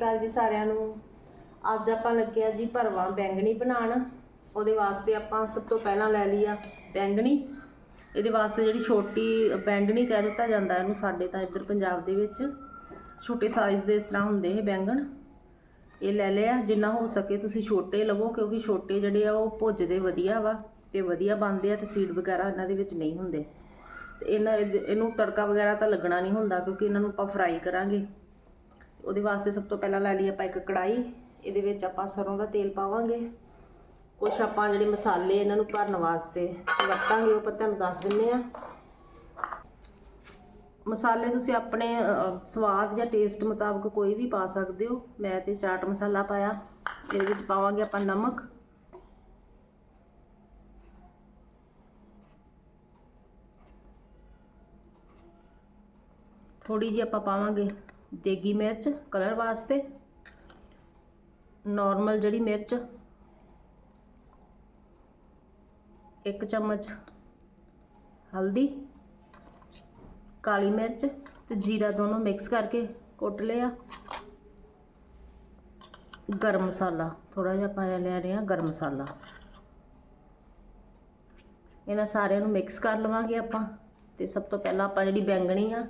ਅਕਾਲ ਜੀ ਸਾਰਿਆਂ ਨੂੰ। ਅੱਜ ਆਪਾਂ ਲੱਗੇ ਆ ਜੀ ਭਰਵਾ ਬੈਂਗਣੀ ਬਣਾਉਣ। ਉਹਦੇ ਵਾਸਤੇ ਆਪਾਂ ਸਭ ਤੋਂ ਪਹਿਲਾਂ ਲੈ ਲਈ ਆ ਬੈਂਗਣੀ। ਇਹਦੇ ਵਾਸਤੇ ਜਿਹੜੀ ਛੋਟੀ ਬੈਂਗਣੀ ਕਹਿ ਦਿੱਤਾ ਜਾਂਦਾ, ਇਹਨੂੰ ਸਾਡੇ ਤਾਂ ਇੱਧਰ ਪੰਜਾਬ ਦੇ ਵਿੱਚ ਛੋਟੇ ਸਾਈਜ਼ ਦੇ ਇਸ ਤਰ੍ਹਾਂ ਹੁੰਦੇ ਇਹ ਬੈਂਗਣ। ਇਹ ਲੈ ਲਿਆ, ਜਿੰਨਾ ਹੋ ਸਕੇ ਤੁਸੀਂ ਛੋਟੇ ਲਵੋ, ਕਿਉਂਕਿ ਛੋਟੇ ਜਿਹੜੇ ਆ ਉਹ ਭੁੱਜਦੇ ਵਧੀਆ ਵਾ ਤੇ ਵਧੀਆ ਬਣਦੇ ਆ ਤੇ ਸੀਡ ਵਗੈਰਾ ਇਹਨਾਂ ਦੇ ਵਿੱਚ ਨਹੀਂ ਹੁੰਦੇ। ਤੇ ਇਹਨਾਂ ਇਹਨੂੰ ਤੜਕਾ ਵਗੈਰਾ ਤਾਂ ਲੱਗਣਾ ਨਹੀਂ ਹੁੰਦਾ, ਕਿਉਂਕਿ ਇਹਨਾਂ ਨੂੰ ਆਪਾਂ ਫਰਾਈ ਕਰਾਂਗੇ। ਉਹਦੇ ਵਾਸਤੇ ਸਭ ਤੋਂ ਪਹਿਲਾਂ ਲੈ ਲਈ ਆਪਾਂ ਇੱਕ ਕੜਾਈ ਇਹਦੇ ਵਿੱਚ ਆਪਾਂ ਸਰੋਂ ਦਾ ਤੇਲ ਪਾਵਾਂਗੇ। ਕੁਛ ਆਪਾਂ ਜਿਹੜੇ ਮਸਾਲੇ ਇਹਨਾਂ ਨੂੰ ਭਰਨ ਵਾਸਤੇ ਵਰਤਾਂਗੇ, ਉਹ ਆਪਾਂ ਤੁਹਾਨੂੰ ਦੱਸ ਦਿੰਨੇ ਆ। ਮਸਾਲੇ ਤੁਸੀਂ ਆਪਣੇ ਸਵਾਦ ਜਾਂ ਟੇਸਟ ਮੁਤਾਬਕ ਕੋਈ ਵੀ ਪਾ ਸਕਦੇ ਹੋ। ਮੈਂ ਤੇ ਚਾਟ ਮਸਾਲਾ ਪਾਇਆ, ਇਹਦੇ ਵਿੱਚ ਪਾਵਾਂਗੇ ਆਪਾਂ ਨਮਕ। ਥੋੜੀ ਜਿਹੀ ਆਪਾਂ ਪਾਵਾਂਗੇ ਦੇਗੀ ਮਿਰਚ ਕਲਰ ਵਾਸਤੇ। ਨਾਰਮਲ ਜਿਹੜੀ ਮਿਰਚ। ਇੱਕ ਚਮਚ ਹਲਦੀ। ਕਾਲੀ ਮਿਰਚ ਤੇ ਜੀਰਾ ਦੋਨੋਂ ਮਿਕਸ ਕਰਕੇ ਕੁੱਟ ਲਿਆ। ਗਰਮ ਮਸਾਲਾ ਥੋੜਾ ਜਿਹਾ ਆਪਾਂ ਪਾਇਆ ਲਿਆ ਹਾਂ ਗਰਮ ਮਸਾਲਾ। ਇਹਨਾਂ ਸਾਰਿਆਂ ਨੂੰ ਮਿਕਸ ਕਰ ਲਵਾਂਗੇ ਆਪਾਂ। ਤੇ ਸਭ ਤੋਂ ਪਹਿਲਾਂ ਆਪਾਂ ਜਿਹੜੀ ਬੈਂਗਣੀ ਆ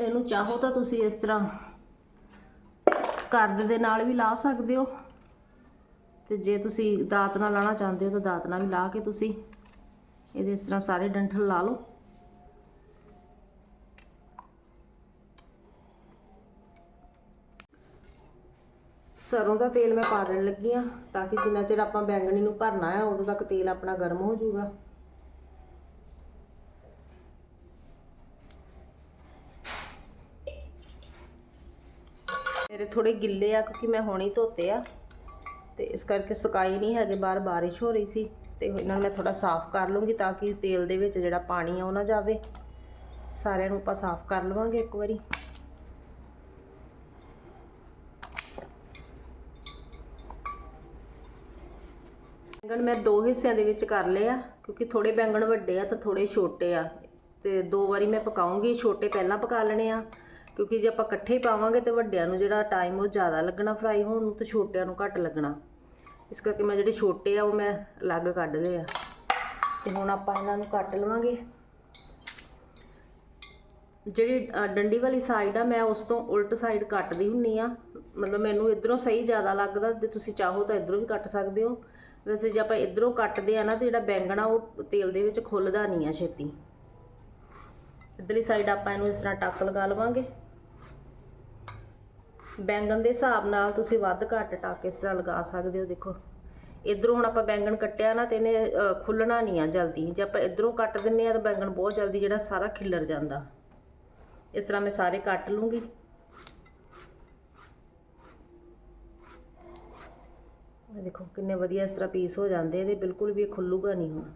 ਇਹਨੂੰ ਚਾਹੋ ਤਾਂ ਤੁਸੀਂ ਇਸ ਤਰ੍ਹਾਂ। ਕਰਦ ਦੇ ਨਾਲ ਵੀ ਲਾ ਸਕਦੇ ਹੋ। ਤੇ ਜੇ ਤੁਸੀਂ ਦਾਤ ਨਾਲ ਲਾਣਾ ਚਾਹੁੰਦੇ ਹੋ ਤਾਂ ਦਾਤ ਨਾਲ ਵੀ ਲਾ ਕੇ ਤੁਸੀਂ ਇਹਦੇ ਇਸ ਤਰ੍ਹਾਂ ਸਾਰੇ ਡੰਠਲ ਲਾ ਲਓ। ਸਰੋਂ ਦਾ ਤੇਲ ਮੈਂ ਪਾ ਦੇਣ ਲੱਗੀ ਆ ਤਾਂ ਕਿ ਜਿੰਨਾ ਚਿਰ ਆਪਾਂ ਬੈਂਗਣੀ ਨੂੰ ਭਰਨਾ ਆ, ਉਦੋਂ ਤੱਕ ਤੇਲ ਆਪਣਾ ਗਰਮ ਹੋ ਜਾਊਗਾ। ਮੇਰੇ ਥੋੜੇ ਗਿੱਲੇ ਆ ਕਿਉਂਕਿ ਮੈਂ ਹੁਣੇ ਧੋਤੇ ਆ। ਤੇ ਇਸ ਕਰਕੇ ਸੁਕਾਈ ਨਹੀਂ ਹੈਗੇ, ਬਾਹਰ ਬਾਰਿਸ਼ ਹੋ ਰਹੀ ਸੀ। ਤੇ ਇਹਨਾਂ ਨੂੰ ਮੈਂ ਥੋੜਾ ਸਾਫ਼ ਕਰ ਲੂੰਗੀ ਤਾਂ ਕਿ ਤੇਲ ਦੇ ਵਿੱਚ ਜਿਹੜਾ ਪਾਣੀ ਆ ਉਹ ਨਾ ਜਾਵੇ। ਸਾਰਿਆਂ ਨੂੰ ਆਪਾਂ ਸਾਫ਼ ਕਰ ਲਵਾਂਗੇ ਇੱਕ ਵਾਰੀ। ਬੈਂਗਣ ਮੈਂ ਦੋ ਹਿੱਸਿਆਂ ਦੇ ਵਿੱਚ ਕਰ ਲਏ ਆ, ਕਿਉਂਕਿ ਥੋੜੇ ਬੈਂਗਣ ਵੱਡੇ ਆ ਤਾਂ ਥੋੜੇ ਛੋਟੇ ਆ। ਤੇ ਦੋ ਵਾਰੀ ਮੈਂ ਪਕਾਉਂਗੀ, ਛੋਟੇ ਪਹਿਲਾਂ ਪਕਾ ਲੈਣੇ ਆ। ਕਿਉਂਕਿ ਜੇ ਆਪਾਂ ਇਕੱਠੇ ਹੀ ਪਾਵਾਂਗੇ ਤੇ ਵੱਡਿਆਂ ਨੂੰ ਜਿਹੜਾ ਟਾਈਮ ਉਹ ਜ਼ਿਆਦਾ ਲੱਗਣਾ ਫਰਾਈ ਹੋਣ ਨੂੰ ਤੇ ਛੋਟਿਆਂ ਨੂੰ ਘੱਟ ਲੱਗਣਾ। ਇਸ ਕਰਕੇ ਮੈਂ ਜਿਹੜੇ ਛੋਟੇ ਆ ਉਹ ਮੈਂ ਅਲੱਗ ਕੱਢ ਲਏ ਆ। ਤੇ ਹੁਣ ਆਪਾਂ ਇਹਨਾਂ ਨੂੰ ਕੱਟ ਲਵਾਂਗੇ। ਜਿਹੜੀ ਡੰਡੀ ਵਾਲੀ ਸਾਈਡ ਆ, ਮੈਂ ਉਸ ਤੋਂ ਉਲਟ ਸਾਈਡ ਕੱਟਦੀ ਹੁੰਨੀ ਆ। ਮਤਲਬ ਮੈਨੂੰ ਇਧਰੋਂ ਸਹੀ ਜ਼ਿਆਦਾ ਲੱਗਦਾ ਤੇ ਤੁਸੀਂ ਚਾਹੋ ਤਾਂ ਇਧਰੋਂ ਵੀ ਕੱਟ ਸਕਦੇ ਹੋ। ਵੈਸੇ ਜੇ ਆਪਾਂ ਇਧਰੋਂ ਕੱਟਦੇ ਆ ਨਾ ਤੇ ਜਿਹੜਾ ਬੈਂਗਣਾ ਉਹ ਤੇਲ ਦੇ ਵਿੱਚ ਖੁੱਲਦਾ ਨਹੀਂ ਆ ਛੇਤੀ। ਇਧਰਲੀ ਸਾਈਡ ਆਪਾਂ ਇਹਨੂੰ ਇਸ ਤਰ੍ਹਾਂ ਟੱਕ ਲਗਾ ਲਵਾਂਗੇ। ਬੈਂਗਣ ਦੇ ਹਿਸਾਬ ਨਾਲ ਤੁਸੀਂ ਵੱਧ ਘੱਟ ਟੱਕ ਇਸ ਤਰ੍ਹਾਂ ਲਗਾ ਸਕਦੇ ਹੋ, ਦੇਖੋ। ਇਧਰੋਂ ਹੁਣ ਆਪਾਂ ਬੈਂਗਣ ਕੱਟਿਆ ਨਾ ਤੇ ਇਹਨੇ ਖੁੱਲਣਾ ਨਹੀਂ ਆ ਜਲਦੀ। ਜੇ ਆਪਾਂ ਇਧਰੋਂ ਕੱਟ ਦਿੰਨੇ ਆ ਤਾਂ ਬੈਂਗਣ ਬਹੁਤ ਜਲਦੀ ਜਿਹੜਾ ਸਾਰਾ ਖਿੱਲਰ ਜਾਂਦਾ। ਇਸ ਤਰ੍ਹਾਂ ਮੈਂ ਸਾਰੇ ਕੱਟ ਲੂੰਗੀ। ਦੇਖੋ ਕਿੰਨੇ ਵਧੀਆ ਇਸ ਤਰ੍ਹਾਂ ਪੀਸ ਹੋ ਜਾਂਦੇ ਇਹਦੇ ਬਿਲਕੁਲ ਵੀ ਇਹ ਖੁੱਲੂਗਾ ਨਹੀਂ ਹੁਣ।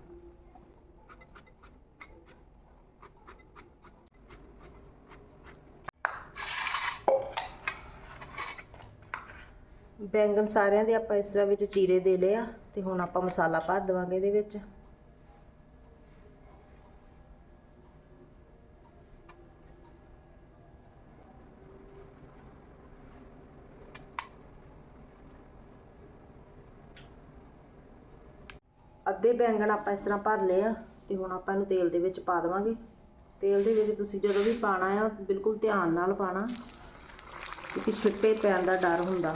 ਬੈਂਗਣ ਸਾਰਿਆਂ ਦੇ ਆਪਾਂ ਇਸ ਤਰ੍ਹਾਂ ਵਿੱਚ ਚੀਰੇ ਦੇ ਲਏ ਆ ਤੇ ਹੁਣ ਆਪਾਂ ਮਸਾਲਾ ਭਰ ਦੇਵਾਂਗੇ ਇਹਦੇ ਵਿੱਚ। ਅੱਧੇ ਬੈਂਗਣ ਆਪਾਂ ਇਸ ਤਰ੍ਹਾਂ ਭਰ ਲਏ ਆ ਤੇ ਹੁਣ ਆਪਾਂ ਇਹਨੂੰ ਤੇਲ ਦੇ ਵਿੱਚ ਪਾ ਦੇਵਾਂਗੇ। ਤੇਲ ਦੇ ਵਿੱਚ ਤੁਸੀਂ ਜਦੋਂ ਵੀ ਪਾਣਾ ਆ, ਬਿਲਕੁਲ ਧਿਆਨ ਨਾਲ ਪਾਣਾ ਕਿਉਂਕਿ ਛਿੱਟੇ ਪੈਣ ਦਾ ਡਰ ਹੁੰਦਾ।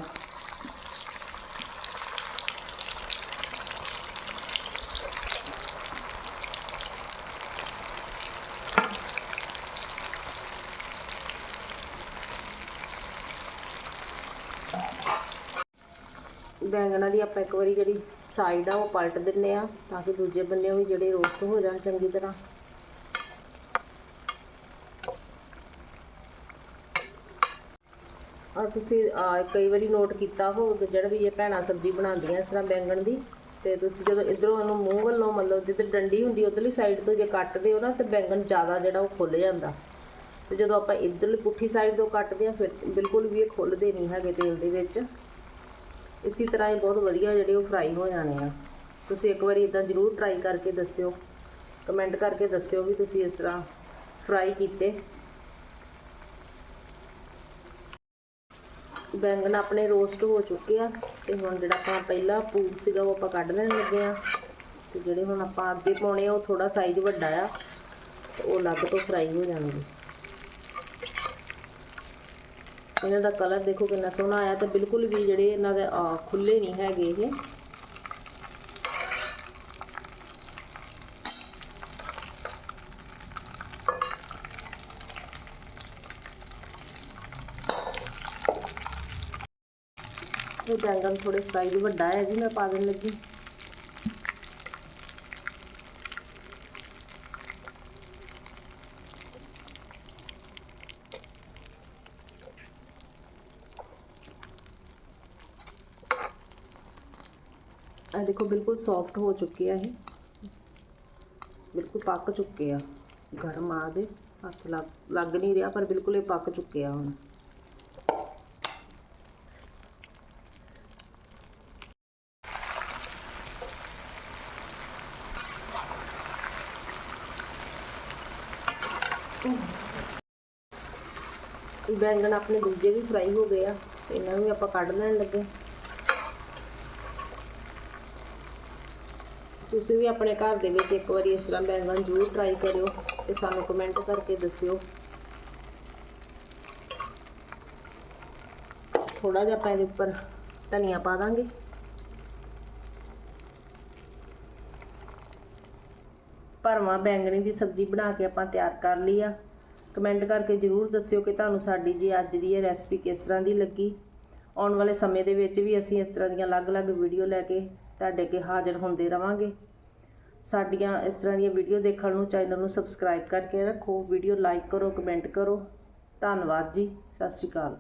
ਬੈਂਗਣਾਂ ਦੀ ਆਪਾਂ ਇੱਕ ਵਾਰੀ ਜਿਹੜੀ ਸਾਈਡ ਆ, ਉਹ ਪਲਟ ਦਿੰਨੇ ਆ, ਤਾਂ ਕਿ ਦੂਜੇ ਬੰਨੇ ਵੀ ਜਿਹੜੇ ਰੋਸਟ ਹੋ ਜਾਣ ਚੰਗੀ ਤਰ੍ਹਾਂ। ਔਰ ਤੁਸੀਂ ਕਈ ਵਾਰੀ ਨੋਟ ਕੀਤਾ ਹੋ ਜਿਹੜਾ ਵੀ ਇਹ ਭੈਣਾਂ ਸਬਜ਼ੀ ਬਣਾਉਂਦੀਆਂ ਇਸ ਤਰ੍ਹਾਂ ਬੈਂਗਣ ਦੀ, ਤੇ ਤੁਸੀਂ ਜਦੋਂ ਇਧਰੋਂ ਇਹਨੂੰ ਮੂੰਹ ਵੱਲੋਂ ਮਤਲਬ ਜਿੱਧਰ ਡੰਡੀ ਹੁੰਦੀ ਉਧਰਲੀ ਸਾਈਡ ਤੋਂ ਜੇ ਕੱਟਦੇ ਹੋ ਨਾ, ਤੇ ਬੈਂਗਣ ਜ਼ਿਆਦਾ ਜਿਹੜਾ ਉਹ ਖੁੱਲ ਜਾਂਦਾ। ਤੇ ਜਦੋਂ ਆਪਾਂ ਇਧਰਲੀ ਪੁੱਠੀ ਸਾਈਡ ਤੋਂ ਕੱਟਦੇ ਆ, ਫਿਰ ਬਿਲਕੁਲ ਵੀ ਇਹ ਖੁੱਲਦੇ ਨਹੀਂ ਹੈਗੇ ਤੇਲ ਦੇ ਵਿੱਚ। ਇਸੇ ਤਰ੍ਹਾਂ ਇਹ ਬਹੁਤ ਵਧੀਆ ਜਿਹੜੇ ਉਹ ਫਰਾਈ ਹੋ ਜਾਣੇ ਆ। ਤੁਸੀਂ ਇੱਕ ਵਾਰੀ ਇਦਾਂ ਜ਼ਰੂਰ ਟਰਾਈ ਕਰਕੇ ਦੱਸਿਓ। ਕਮੈਂਟ ਕਰਕੇ ਦੱਸਿਓ ਵੀ ਤੁਸੀਂ ਇਸ ਤਰ੍ਹਾਂ ਫਰਾਈ ਕੀਤੇ। ਬੈਂਗਣ ਆਪਣੇ ਰੋਸਟ ਹੋ ਚੁੱਕੇ ਆ ਤੇ ਹੁਣ ਜਿਹੜਾ ਆਪਾਂ ਪਹਿਲਾ ਪੂਰ ਸੀਗਾ ਉਹ ਆਪਾਂ ਕੱਢ ਲੈਣ ਲੱਗੇ ਆ। ਤੇ ਜਿਹੜੇ ਹੁਣ ਆਪਾਂ ਅੱਗੇ ਪਾਉਣੇ ਆ ਉਹ ਥੋੜਾ ਸਾਈਜ਼ ਵੱਡਾ ਆ। ਤੇ ਉਹ ਅਲੱਗ ਤੋਂ ਫਰਾਈ ਹੋ ਜਾਣਗੇ। ਇਹਨਾਂ ਦਾ ਕਲਰ ਦੇਖੋ ਕਿੰਨਾ ਸੋਹਣਾ ਆਇਆ ਤੇ ਬਿਲਕੁਲ ਵੀ ਜਿਹੜੇ ਇਹਨਾਂ ਦੇ ਖੁੱਲੇ ਨਹੀਂ ਹੈਗੇ ਇਹ। ਇਹ ਬੈਂਗਣ ਥੋੜੇ ਸਾਈਜ਼ ਵੱਡਾ ਹੈ ਜੀ, ਮੈਂ ਪਾ ਦੇਣ ਲੱਗੀ। ਇਹ ਦੇਖੋ ਬਿਲਕੁਲ ਸੌਫਟ ਹੋ ਚੁੱਕੇ ਆ ਇਹ ਬਿਲਕੁਲ ਪੱਕ ਚੁੱਕੇ ਆ ਗਰਮ ਆ ਦੇ ਹੱਥ ਲੱਗ ਲੱਗ ਨਹੀਂ ਰਿਹਾ ਪਰ ਬਿਲਕੁਲ ਇਹ ਪੱਕ ਚੁੱਕੇ ਆ ਹੁਣ ਬੈਂਗਣ ਆਪਣੇ ਦੂਜੇ ਵੀ ਫਰਾਈ ਹੋ ਗਏ ਆ ਤੇ ਇਹਨਾਂ ਨੂੰ ਵੀ ਆਪਾਂ ਕੱਢ ਲੈਣ ਲੱਗੇ ਤੁਸੀਂ ਵੀ ਆਪਣੇ ਘਰ ਦੇ ਵਿੱਚ ਇੱਕ ਵਾਰੀ ਇਸ ਤਰ੍ਹਾਂ ਬੈਂਗਣ ਜ਼ਰੂਰ ਟਰਾਈ ਕਰਿਓ ਤੇ ਸਾਨੂੰ ਕਮੈਂਟ ਕਰਕੇ ਦੱਸਿਓ। ਥੋੜਾ ਜਿਹਾ ਆਪਾਂ ਇਹਦੇ ਉੱਪਰ ਧਨੀਆ ਪਾ ਦਾਂਗੇ। ਭਰਵਾਂ ਬੈਂਗਣੀ ਦੀ ਸਬਜ਼ੀ ਬਣਾ ਕੇ ਆਪਾਂ ਤਿਆਰ ਕਰ ਲਈ ਆ। ਕਮੈਂਟ ਕਰਕੇ ਜਰੂਰ ਦੱਸਿਓ ਕਿ ਤੁਹਾਨੂੰ ਸਾਡੀ ਜੀ ਅੱਜ ਦੀ ਇਹ ਰੈਸਪੀ ਕਿਸ ਤਰ੍ਹਾਂ ਦੀ ਲੱਗੀ। ਆਉਣ ਵਾਲੇ ਸਮੇਂ ਦੇ ਵਿੱਚ ਵੀ ਅਸੀਂ ਇਸ ਤਰ੍ਹਾਂ ਦੀਆਂ ਅਲੱਗ-ਅਲੱਗ ਵੀਡੀਓ ਲੈ ਕੇ ਤੁਹਾਡੇ ਅੱਗੇ ਹਾਜ਼ਰ ਹੁੰਦੇ ਰਵਾਂਗੇ। ਸਾਡੀਆਂ ਇਸ ਤਰ੍ਹਾਂ ਦੀਆਂ ਵੀਡੀਓ ਦੇਖਣ ਨੂੰ, ਚੈਨਲ ਨੂੰ ਸਬਸਕ੍ਰਾਈਬ ਕਰਕੇ ਰੱਖੋ, ਵੀਡੀਓ ਲਾਈਕ ਕਰੋ ਕਮੈਂਟ ਕਰੋ। ਧੰਨਵਾਦ ਜੀ, ਸਤਿ ਸ਼੍ਰੀ ਅਕਾਲ।